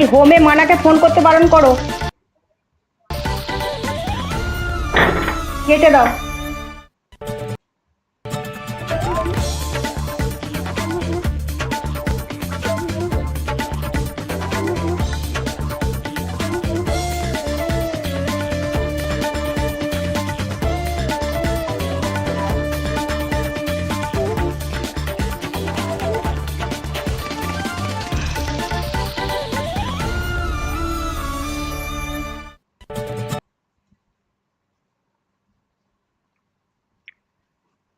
এই হোমে মানাকে ফোন করতে বারণ করো। কেটে দাও।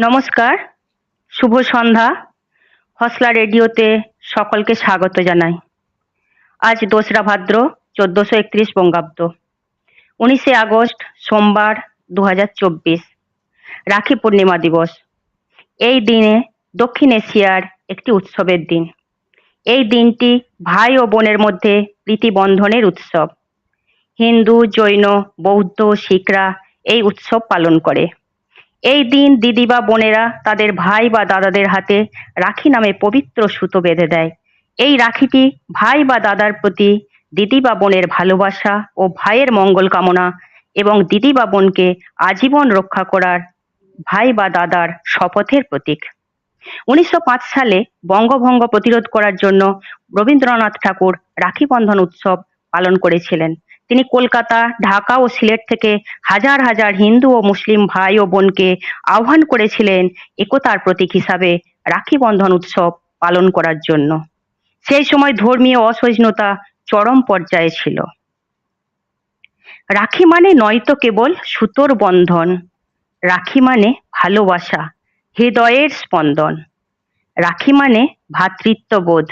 নমস্কার, শুভ সন্ধ্যা। হসলা রেডিওতে সকলকে স্বাগত জানাই। আজ দোসরা ভাদ্র, চোদ্দোশো একত্রিশ বঙ্গাব্দ। উনিশে আগস্ট, সোমবার দু হাজার চব্বিশ। রাখি পূর্ণিমা দিবস। এই দিনে দক্ষিণ এশিয়ার একটি উৎসবের দিন। এই দিনটি ভাই ও বোনের মধ্যে প্রীতি বন্ধনের উৎসব। হিন্দু, জৈন, বৌদ্ধ, শিখরা এই উৎসব পালন করে। এই দিন দিদি বা বোনেরা তাদের ভাই বা দাদাদের হাতে রাখি নামে পবিত্র সুতো বেঁধে দেয়। এই রাখিটি ভাই বা দাদার প্রতি দিদি বা বোনের ভালোবাসা ও ভাইয়ের মঙ্গল কামনা এবং দিদি বা বোনকে আজীবন রক্ষা করার ভাই বা দাদার শপথের প্রতীক। উনিশশো পাঁচ সালে বঙ্গভঙ্গ প্রতিরোধ করার জন্য রবীন্দ্রনাথ ঠাকুর রাখি বন্ধন উৎসব পালন করেছিলেন। তিনি কলকাতা, ঢাকা ও সিলেট থেকে হাজার হাজার হিন্দু ও মুসলিম ভাই ও বোনকে আহ্বান করেছিলেন একতার প্রতীক হিসাবে রাখি বন্ধন উৎসব পালন করার জন্য। সেই সময় ধর্মীয় অসহিষ্ণুতা চরম পর্যায়ে ছিল। রাখি মানে নয়তো কেবল সুতোর বন্ধন, রাখি মানে ভালোবাসা, হৃদয়ের স্পন্দন। রাখি মানে ভ্রাতৃত্ববোধ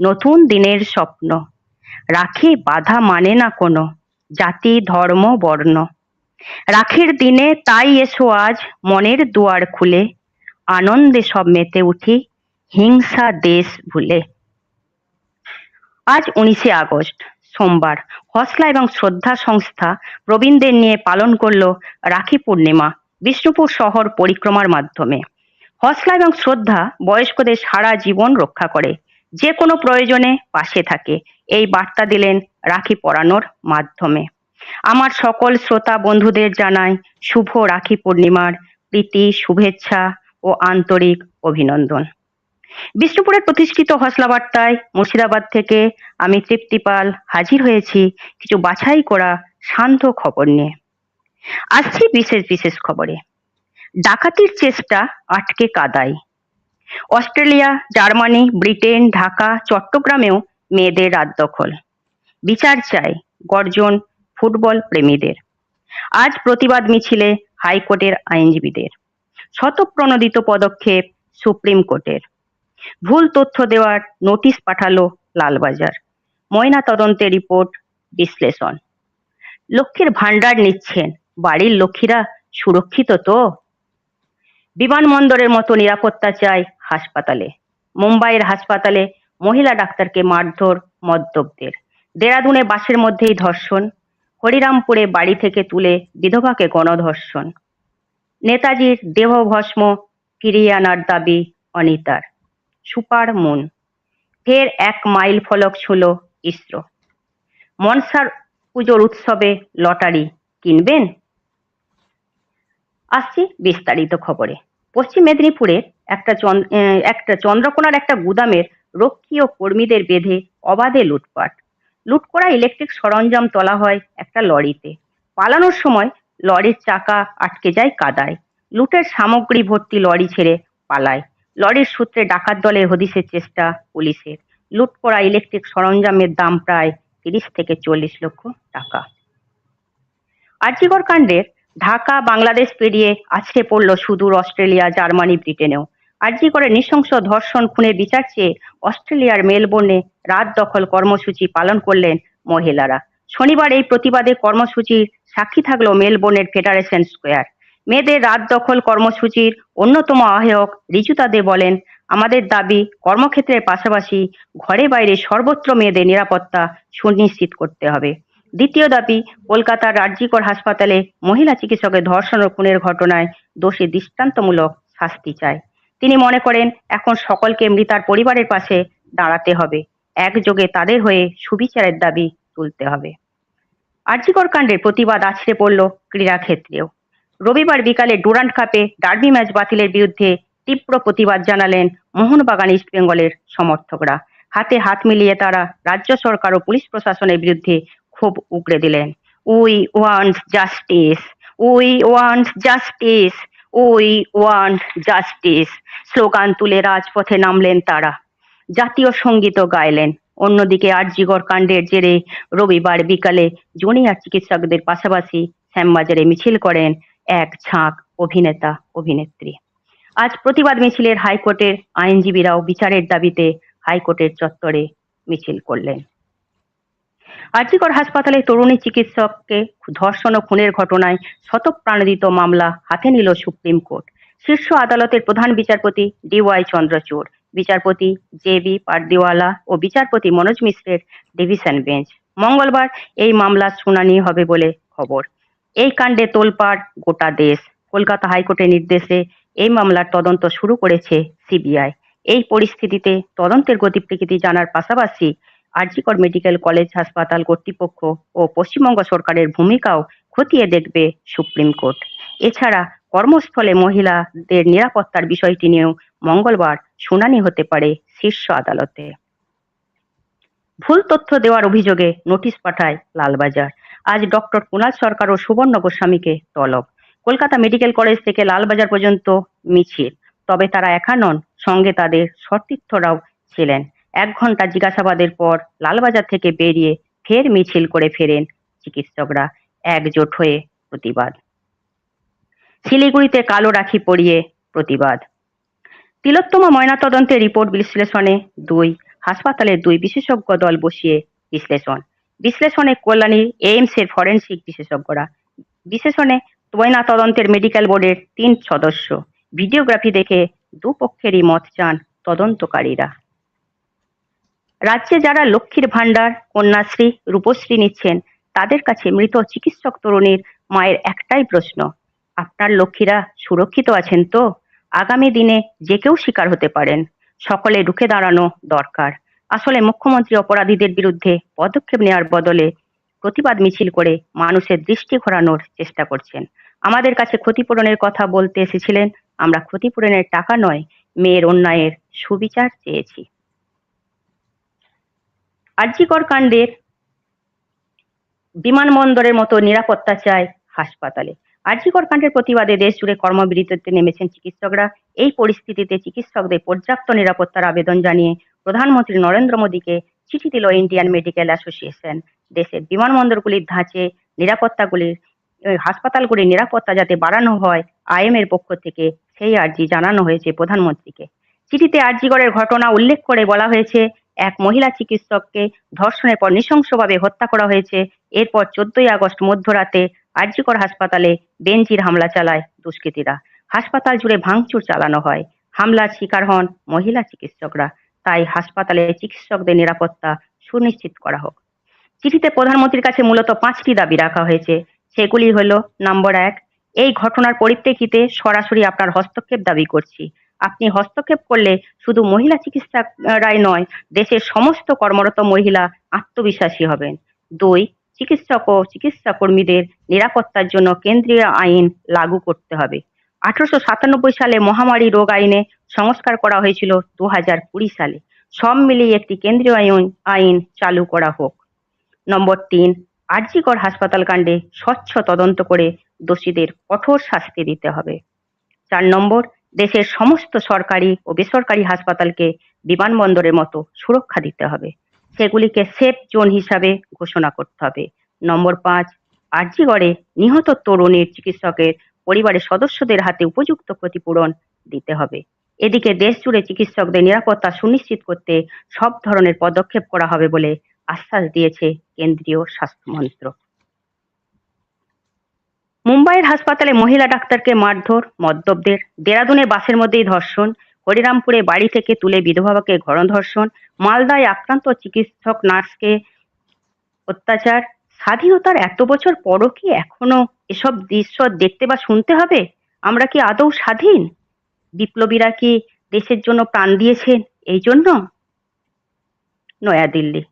নতুন দিনের স্বপ্ন। রাখি বাধা মানে না কোনো জাতি, ধর্ম, বর্ণ। রাখির দিনে তাই এসো আজ মনের দুয়ার খুলে, আনন্দে সব মেতে উঠি হিংসা দেশ ভুলে। আজ উনিশে আগস্ট, সোমবার, হসলা এবং শ্রদ্ধা সংস্থা প্রবীণদের নিয়ে পালন করল রাখি পূর্ণিমা, বিষ্ণুপুর শহর পরিক্রমার মাধ্যমে। হসলা এবং শ্রদ্ধা বয়স্কদের সারা জীবন রক্ষা করে, যে কোনো প্রয়োজনে পাশে থাকে। এই বার্তা দিলেন রাখি পরানোর মাধ্যমে। আমার সকল শ্রোতা বন্ধুদের জানাই শুভ রাখি পূর্ণিমার প্রীতি, শুভেচ্ছা ও আন্তরিক অভিনন্দন। বিষ্ণুপুরের প্রতিষ্ঠিত হসলা বার্তায় মুর্শিদাবাদ থেকে আমি তৃপ্তিপাল হাজির হয়েছি কিছু বাছাই করা শান্ত খবর নিয়ে। আসছি বিশেষ বিশেষ খবরে। ডাকাতির চেষ্টা আটকে কাদায়। অস্ট্রেলিয়া, জার্মানি, ব্রিটেন, ঢাকা, চট্টগ্রামেও মেয়েদের রাত দখল। বিচার চাই গর্জন ফুটবল প্রেমীদের। আজ প্রতিবাদ মিছিলে হাইকোর্টের আইনজীবীদের। শতপ্রণোদিত পদক্ষেপ সুপ্রিম কোর্টের। ভুল তথ্য দেওয়ার নোটিশ পাঠালো লালবাজার। ময়না তদন্তের রিপোর্ট বিশ্লেষণ। লক্ষ্মীর ভান্ডার নিচ্ছেন। বাড়ির লক্ষ্মীরা সুরক্ষিত তো? বিমানবন্দরের মতো নিরাপত্তা চাই হাসপাতালে। মুম্বাইয়ের হাসপাতালে মহিলা ডাক্তারকে মারধর মদ্যপদের। দেরাদুনে বাসের মধ্যেই ধর্ষণ, হরিরামপুরে বাড়ি থেকে তুলে বিধবাকে গণধর্ষণ। নেতাজির দেহভস্ম ফিরিয়ে আনার দাবি অনিতার। Super moon. ফের এক মাইল ফলক ছুঁল ইসরো। মনসার পুজোর উৎসবে লটারি কিনবেন? আসছি বিস্তারিত খবরে। পশ্চিম মেদিনীপুরের একটা একটা চন্দ্রকোনার একটা গুদামের রক্ষী ও কর্মীদের বেঁধে অবাধে লুটপাট। লুট করা ইলেকট্রিক সরঞ্জাম তোলা হয় একটা লরিতে। পালানোর সময় লরির চাকা আটকে যায় কাদায়। লুটের সামগ্রী ভর্তি লরি ছেড়ে পালায়। লরির সূত্রে ডাকাত দলের হদিশের চেষ্টা পুলিশের। লুট করা ইলেকট্রিক সরঞ্জামের দাম প্রায় তিরিশ থেকে চল্লিশ লক্ষ টাকা। আর্যিকর কাণ্ডের ঢাকা বাংলাদেশ পেরিয়ে আছড়ে পড়ল সুদূর অস্ট্রেলিয়া, জার্মানি, ব্রিটেনেও। আর্জি করে নৃশংস ধর্ষণ খুনের বিচার চেয়ে অস্ট্রেলিয়ার মেলবোর্নে রাত দখল কর্মসূচি পালন করলেন মহিলারা। শনিবার এই প্রতিবাদে কর্মসূচির সাক্ষী থাকল মেলবোর্নের ফেডারেশন স্কোয়ার। মেয়েদের রাত দখল কর্মসূচির অন্যতম আহ্বায়ক রিজুতা দে বলেন, আমাদের দাবি কর্মক্ষেত্রের পাশাপাশি ঘরে বাইরে সর্বত্র মেয়েদের নিরাপত্তা সুনিশ্চিত করতে হবে। দ্বিতীয় দাবি, কলকাতার রাজ্যিকর হাসপাতালে মহিলা চিকিৎসকের ধর্ষণ ও খুনের ঘটনায় দোষী দৃষ্টান্তমূলক শাস্তি চায়। তিনি মনে করেন, এখন সকলকে মৃতার পরিবারের পাশে দাঁড়াতে হবে। একযোগে তাদের হয়ে সুবিচারের দাবি তুলতে হবে। আর্যিকর কাণ্ডের প্রতিবাদ আছড়ে পড়ল ক্রীড়াক্ষেত্রেও। রবিবার বিকালে ডুরান্ট কাপে ডার্বি ম্যাচ বাতিলের বিরুদ্ধে তীব্র প্রতিবাদ জানালেন মোহনবাগান ইস্ট বেঙ্গলের সমর্থকরা। হাতে হাত মিলিয়ে তারা রাজ্য সরকার ও পুলিশ প্রশাসনের বিরুদ্ধে ক্ষোভ উগড়ে দিলেন। We want justice, we want justice we want justice. Slogan তুলে রাজপথে নামলেন তারা। জাতীয় সঙ্গীতও গাইলেন। অন্যদিকে আরজিগড় কাণ্ডের জেরে রবিবার বিকালে জুনিয়র চিকিৎসকদের পাশাপাশি শ্যামবাজারে মিছিল করেন এক ঝাঁক অভিনেতা, অভিনেত্রী। আজ প্রতিবাদ মিছিলের হাইকোর্টের আইনজীবীরাও বিচারের দাবিতে হাইকোর্টের চত্বরে মিছিল করলেন। আরজিকর হাসপাতালে তরুণী চিকিৎসককে ধর্ষণ ও খুনের ঘটনায় শতপ্রাণোদিত মামলা হাতে নিল সুপ্রিম কোর্ট। শীর্ষ আদালতের প্রধান বিচারপতি ডিওয়াই চন্দ্রচূড়, বিচারপতি জে বি পারদিওয়ালা ও বিচারপতি মনোজ মিশ্রের ডিভিশন বেঞ্চ। মঙ্গলবার এই মামলার শুনানি হবে বলে খবর। এই কাণ্ডে তোলপাড় গোটা দেশ। কলকাতা হাইকোর্টের নির্দেশে এই মামলার তদন্ত শুরু করেছে সিবিআই। এই পরিস্থিতিতে তদন্তের গতি প্রকৃতি জানার পাশাপাশি আরজিকর মেডিকেল কলেজ হাসপাতাল কর্তৃপক্ষ ও পশ্চিমবঙ্গ সরকারের ভূমিকাও খতিয়ে দেখবে সুপ্রিম কোর্ট। এছাড়া কর্মস্থলে মহিলাদের নিরাপত্তার বিষয়টি নিয়েও মঙ্গলবার শুনানি হতে পারে শীর্ষ আদালতে। ভুল তথ্য দেওয়ার অভিযোগে নোটিশ পাঠায় লালবাজার। আজ ডক্টর কুণাল সরকার ও সুবর্ণ গোস্বামীকে তলব। কলকাতা মেডিকেল কলেজ থেকে লালবাজার পর্যন্ত মিছিল। তবে তারা একা নন, সঙ্গে তাদের সতীর্থরাও ছিলেন। এক ঘণ্টা জিজ্ঞাসাবাদের পর লালবাজার থেকে বেরিয়ে ফের মিছিল করে ফেরেন চিকিৎসকরা। একজোট হয়ে প্রতিবাদ। শিলিগুড়িতে কালো রাখি পরিয়ে প্রতিবাদ। তিলোত্তমা ময়নাতদন্তের রিপোর্ট বিশ্লেষণে দুই, হাসপাতালের দুই বিশেষজ্ঞ দল বসিয়ে বিশ্লেষণ। বিশ্লেষণে কল্যাণী এইমসের ফরেন্সিক বিশেষজ্ঞরা। বিশেষণে ময়না তদন্তের মেডিকেল বোর্ডের তিন সদস্য। ভিডিওগ্রাফি দেখে দুপক্ষেরই মত চান তদন্তকারীরা। রাজ্যে যারা লক্ষ্মীর ভাণ্ডার, কন্যাশ্রী, রূপশ্রী নিচ্ছেন, তাদের কাছে মৃত চিকিৎসক তরুণীর মায়ের একটাই প্রশ্ন, আপনার লক্ষ্মীরা সুরক্ষিত আছেন তো? আগামী দিনে যে কেউ শিকার হতে পারেন, সকলে রুখে দাঁড়ানো দরকার। আসলে মুখ্যমন্ত্রী অপরাধীদের বিরুদ্ধে পদক্ষেপ নেওয়ার বদলে প্রতিবাদ মিছিল করে মানুষের দৃষ্টি ঘোরানোর চেষ্টা করছেন। আমাদের কাছে ক্ষতিপূরণের কথা বলতে এসেছিলেন, আমরা ক্ষতিপূরণের টাকা নয়, মেয়ের অন্যায়ের সুবিচার চেয়েছি। আর্যিকর কাণ্ডের বিমানবন্দরের মতো নিরাপত্তা চায় হাসপাতালে। আর্যিকর কাণ্ডের প্রতিবাদে দেশ জুড়ে কর্মবিরতিতে নেমেছেন চিকিৎসকরা। এই পরিস্থিতিতে চিকিৎসকদের পর্যাপ্ত নিরাপত্তার আবেদন জানিয়ে প্রধানমন্ত্রী নরেন্দ্র মোদীকে চিঠি দিল ইন্ডিয়ান মেডিকেল অ্যাসোসিয়েশন। দেশের বিমানবন্দরগুলির ধাঁচে নিরাপত্তাগুলির হাসপাতালগুলির নিরাপত্তা যাতে বাড়ানো হয় আইএম এর পক্ষ থেকে সেই আর্জি জানানো হয়েছে প্রধানমন্ত্রীকে। চিঠিতে আর্জিগড়ের ঘটনা উল্লেখ করে বলা হয়েছে এক মহিলা চিকিৎসককে ধর্ষণের পর নৃশংসভাবে হত্যা করা হয়েছে। এরপর চোদ্দই আগস্ট মধ্যরাতে আর্যিকর হাসপাতালে বেঞ্জির হামলা চালায় দুষ্কৃতীরা। হাসপাতাল জুড়ে ভাঙচুর চালানো হয়। হামলার শিকার হন মহিলা চিকিৎসকরা। তাই হাসপাতালে চিকিৎসকদের নিরাপত্তা সুনিশ্চিত করা হোক। চিঠিতে প্রধানমন্ত্রীর কাছে মূলত পাঁচটি দাবি রাখা হয়েছে। সেগুলি হলো, নম্বর এক, এই ঘটনার পরিপ্রেক্ষিতে সরাসরি আপনার হস্তক্ষেপ দাবি করছি। আপনি হস্তক্ষেপ করলে শুধু মহিলা চিকিৎসকরাই নয়, দেশের সমস্ত কর্মরত মহিলা আত্মবিশ্বাসী হবেন। দুই, চিকিৎসক ও চিকিৎসা কর্মীদের নিরাপত্তার জন্য কেন্দ্রীয় আইন লাগু করতে হবে। আঠারোশো সাতানব্বই সালে মহামারী রোগ আইনে সংস্কার করা হয়েছিল দু হাজার কুড়ি সালে। সব মিলিয়ে একটি কেন্দ্রীয় আইন আইন চালু করা হোক। নম্বর তিন, আরজিকর হাসপাতাল কাণ্ডে স্বচ্ছ তদন্ত করে দোষীদের কঠোর শাস্তি দিতে হবে। চার নম্বর দেশের সমস্ত সরকারি ও বেসরকারি হাসপাতালকে বিমানবন্দরের মতো সুরক্ষা দিতে হবে। সেগুলিকে সেফ জোন হিসাবে ঘোষণা করতে হবে। নম্বর পাঁচ, আরজিগড়ে নিহত তরুণীর চিকিৎসকের পরিবারের সদস্যদের হাতে উপযুক্ত ক্ষতিপূরণ দিতে হবে। এদিকে দেশ জুড়ে চিকিৎসকদের নিরাপত্তা সুনিশ্চিত করতে সব ধরনের পদক্ষেপ করা হবে বলে আশ্বাস দিয়েছে কেন্দ্রীয় স্বাস্থ্য মন্ত্রক। মুম্বাইয়ের হাসপাতালে মহিলা ডাক্তারকে মারধর, মদ্যপদের। দেরাদুনে বাসের মধ্যেই ধর্ষণ। হরিরামপুরে বাড়ি থেকে তুলে বিধবাকে গণধর্ষণ মালদায় আক্রান্ত চিকিৎসক, নার্সকে অত্যাচার। স্বাধীনতার এত বছর পরও কি এখনও এসব দৃশ্য দেখতে বা শুনতে হবে? আমরা কি আদৌ স্বাধীন? বিপ্লবীরা কি দেশের জন্য প্রাণ দিয়েছেন এই জন্য? নয়াদিল্লি।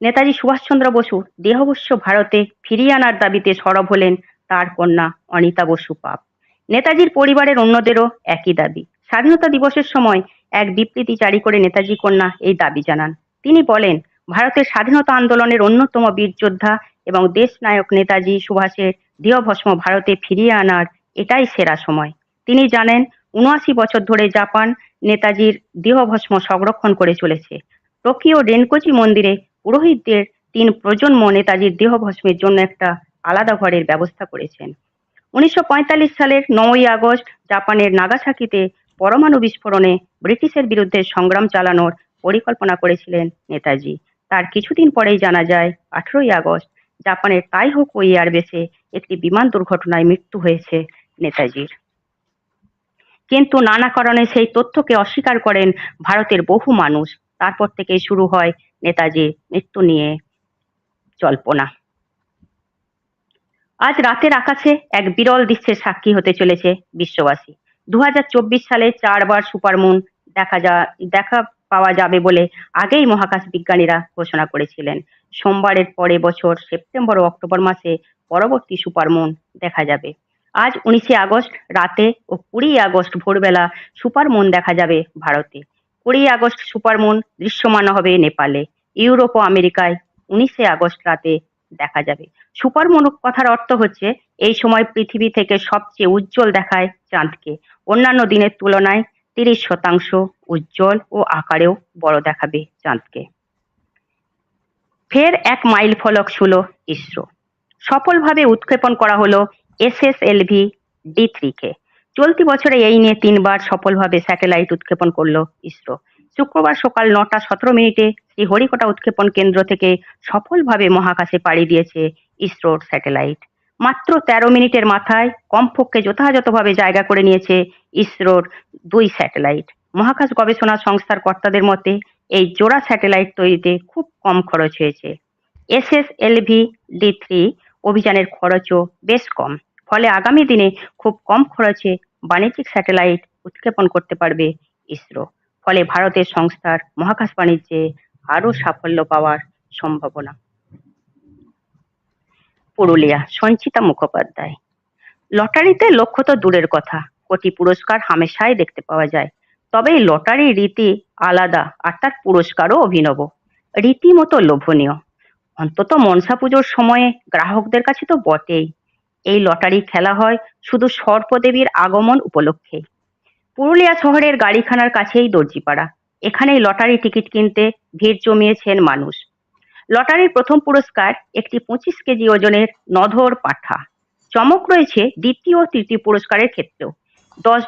নেতাজি সুভাষচন্দ্র বসু দেহবশ্য ভারতে ফিরিয়ে আনার দাবিতে সরব হলেন তার কন্যা অনিতা বসু পাপ। নেতাজির পরিবারের অন্যদেরও একই দাবি। স্বাধীনতা দিবসের সময় এক বিবৃতি জারি করে নেতাজি কন্যা এই দাবি জানান। তিনি বলেন, ভারতের স্বাধীনতা আন্দোলনের অন্যতম বীর যোদ্ধা এবং দেশ নায়ক নেতাজি সুভাষের দেহভস্ম ভারতে ফিরিয়ে আনার এটাই সেরা সময়। তিনি জানেন, উনআশি বছর ধরে জাপান নেতাজির দেহভস্ম সংরক্ষণ করে চলেছে। টোকিও রেনকোচি মন্দিরে পুরোহিতদের তিন প্রজন্ম নেতাজির দেহভস্মের জন্য একটা আলাদা ঘরের ব্যবস্থা করেছেন। উনিশশো পঁয়তাল্লিশ সালের নয়ই আগস্ট জাপানের নাগাসাকিতে পরমাণু বিস্ফোরণে ব্রিটিশের বিরুদ্ধে সংগ্রাম চালানোর পরিকল্পনা করেছিলেন নেতাজি। তার কিছুদিন পরেই জানা যায়, আঠেরোই আগস্ট জাপানের তাইহোকো এয়ারবেসে একটি বিমান দুর্ঘটনায় মৃত্যু হয়েছে নেতাজির। কিন্তু নানা কারণে সেই তথ্যকে অস্বীকার করেন ভারতের বহু মানুষ। তারপর থেকেই শুরু হয় নেতাজির মৃত্যু নিয়ে জল্পনা। আজ রাতের আকাশে এক বিরল দৃশ্যের সাক্ষী হতে চলেছে বিশ্ববাসী। দু হাজার চব্বিশ সালে চারবার সুপারমুন দেখা যা, দেখা পাওয়া যাবে বলে আগেই মহাকাশ বিজ্ঞানীরা ঘোষণা করেছিলেন। সোমবারের পরে বছর সেপ্টেম্বর ও অক্টোবর মাসে পরবর্তী সুপারমুন দেখা যাবে। আজ উনিশে আগস্ট রাতে ও কুড়ি আগস্ট ভোরবেলা সুপারমুন দেখা যাবে ভারতে। কুড়ি আগস্ট সুপারমুন দৃশ্যমান হবে নেপালে। ইউরোপ ও আমেরিকায় উনিশে আগস্ট রাতে দেখা যাবে। সুপারমুন কথার অর্থ হচ্ছে, এই সময় পৃথিবী থেকে সবচেয়ে উজ্জ্বল দেখায় চাঁদকে। অন্যান্য দিনের তুলনায় তিরিশ শতাংশ উজ্জ্বল ও আকারেও বড় দেখাবে চাঁদকে। ফের এক মাইল ফলক ছুল ইসরো। সফলভাবে উৎক্ষেপণ করা হলো এসএসএলভি ডি থ্রিকে। চলতি বছরে এই নিয়ে তিনবার সফলভাবে স্যাটেলাইট উৎক্ষেপণ করল ইসরো। শুক্রবার সকাল নটা সতেরো মিনিটে শ্রীহরিকোটা উৎক্ষেপণ কেন্দ্র থেকে সফলভাবে মহাকাশে পাড়ি দিয়েছে ইসরোর স্যাটেলাইট। মাত্র তেরো মিনিটের মাথায় কমপক্ষে যথাযথভাবে জায়গা করে নিয়েছে ইসরোর দুই স্যাটেলাইট। মহাকাশ গবেষণা সংস্থার কর্তাদের মতে, এই জোড়া স্যাটেলাইট তৈরিতে খুব কম খরচ হয়েছে। এসএসএলভি ডি থ্রি অভিযানের খরচও বেশ কম। ফলে আগামী দিনে খুব কম খরচে বাণিজ্যিক স্যাটেলাইট উৎক্ষেপণ করতে পারবে ইসরো। ফলে ভারতের সংস্থার মহাকাশ বাণিজ্যে আরও সাফল্য পাওয়ার সম্ভাবনা। পুরুলিয়া, সঞ্চিতা মুখোপাধ্যায়। লটারিতে লক্ষ্য তো দূরের কথা, কোটি পুরস্কার হামেশাই দেখতে পাওয়া যায়। তবে এই লটারির রীতি আলাদা আর তার পুরস্কারও অভিনব, রীতিমতো লোভনীয়। অন্তত মনসা পুজোর সময়ে গ্রাহকদের কাছে তো বটেই। এই লটারি খেলা হয় শুধু সর্পদেবীর আগমন উপলক্ষে। পুরুলিয়া শহরের গাড়িখানার কাছেই দর্জিপাড়া। এখানেই লটারি টিকিট কিনতে ভিড় জমিয়েছেন মানুষ। লটারির প্রথম পুরস্কার একটি পঁচিশ কেজি ওজনের নধর পাঠা। চমক রয়েছে দ্বিতীয় তৃতীয় পুরস্কারের ক্ষেত্রেও।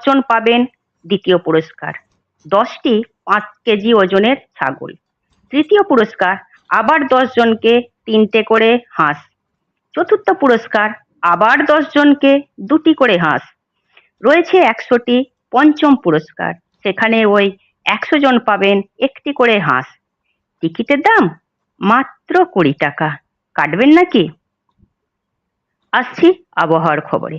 জন পাবেন দ্বিতীয় পুরস্কার। দশটি পাঁচ কেজি ওজনের ছাগল। তৃতীয় পুরস্কার, আবার দশ জনকে তিনটে করে হাঁস। চতুর্থ পুরস্কার, আবার দশ জনকে দুটি করে হাঁস। রয়েছে একশোটি পঞ্চম পুরস্কার। সেখানে ওই একশো জন পাবেন একটি করে হাঁস। টিকিটের দাম মাত্র কুড়ি টাকা। কাটবেন নাকি? আসছি আবহাওয়ার খবরে।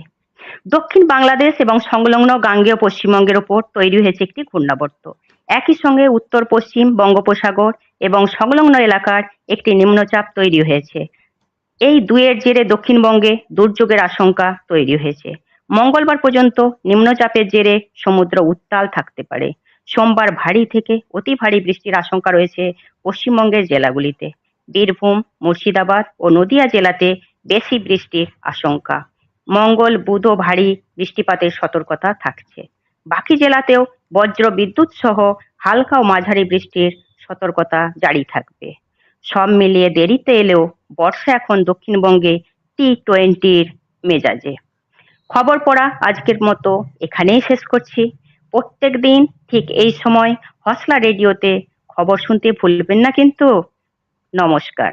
দক্ষিণ বাংলাদেশ এবং সংলগ্ন গাঙ্গেয় পশ্চিমবঙ্গের ওপর তৈরি হয়েছে একটি ঘূর্ণাবর্ত। একই সঙ্গে উত্তর, পশ্চিম, বঙ্গোপসাগর এবং সংলগ্ন এলাকার একটি নিম্নচাপ তৈরি হয়েছে। এই দুয়ের জেরে দক্ষিণবঙ্গে দুর্যোগের আশঙ্কা তৈরি হয়েছে। মঙ্গলবার পর্যন্ত নিম্নচাপের জেরে সমুদ্র উত্তাল থাকতে পারে। সোমবার ভারী থেকে অতি ভারী বৃষ্টির আশঙ্কা রয়েছে পশ্চিমবঙ্গের জেলাগুলিতে। বীরভূম, মুর্শিদাবাদ ও নদিয়া জেলাতে বেশি বৃষ্টির আশঙ্কা। মঙ্গল, বুধ ও ভারী বৃষ্টিপাতের সতর্কতা থাকছে। বাকি জেলাতেও বজ্র বিদ্যুৎ সহ হালকা ও মাঝারি বৃষ্টির সতর্কতা জারি থাকবে। সব মিলিয়ে দেরিতে এলেও বর্ষা এখন দক্ষিণবঙ্গে টি টোয়েন্টির মেজাজে। খবর পড়া আজকের মতো এখানেই শেষ করছি। প্রত্যেক দিন ঠিক এই সময় হসলা রেডিওতে খবর শুনতে ভুলবেন না কিন্তু। নমস্কার।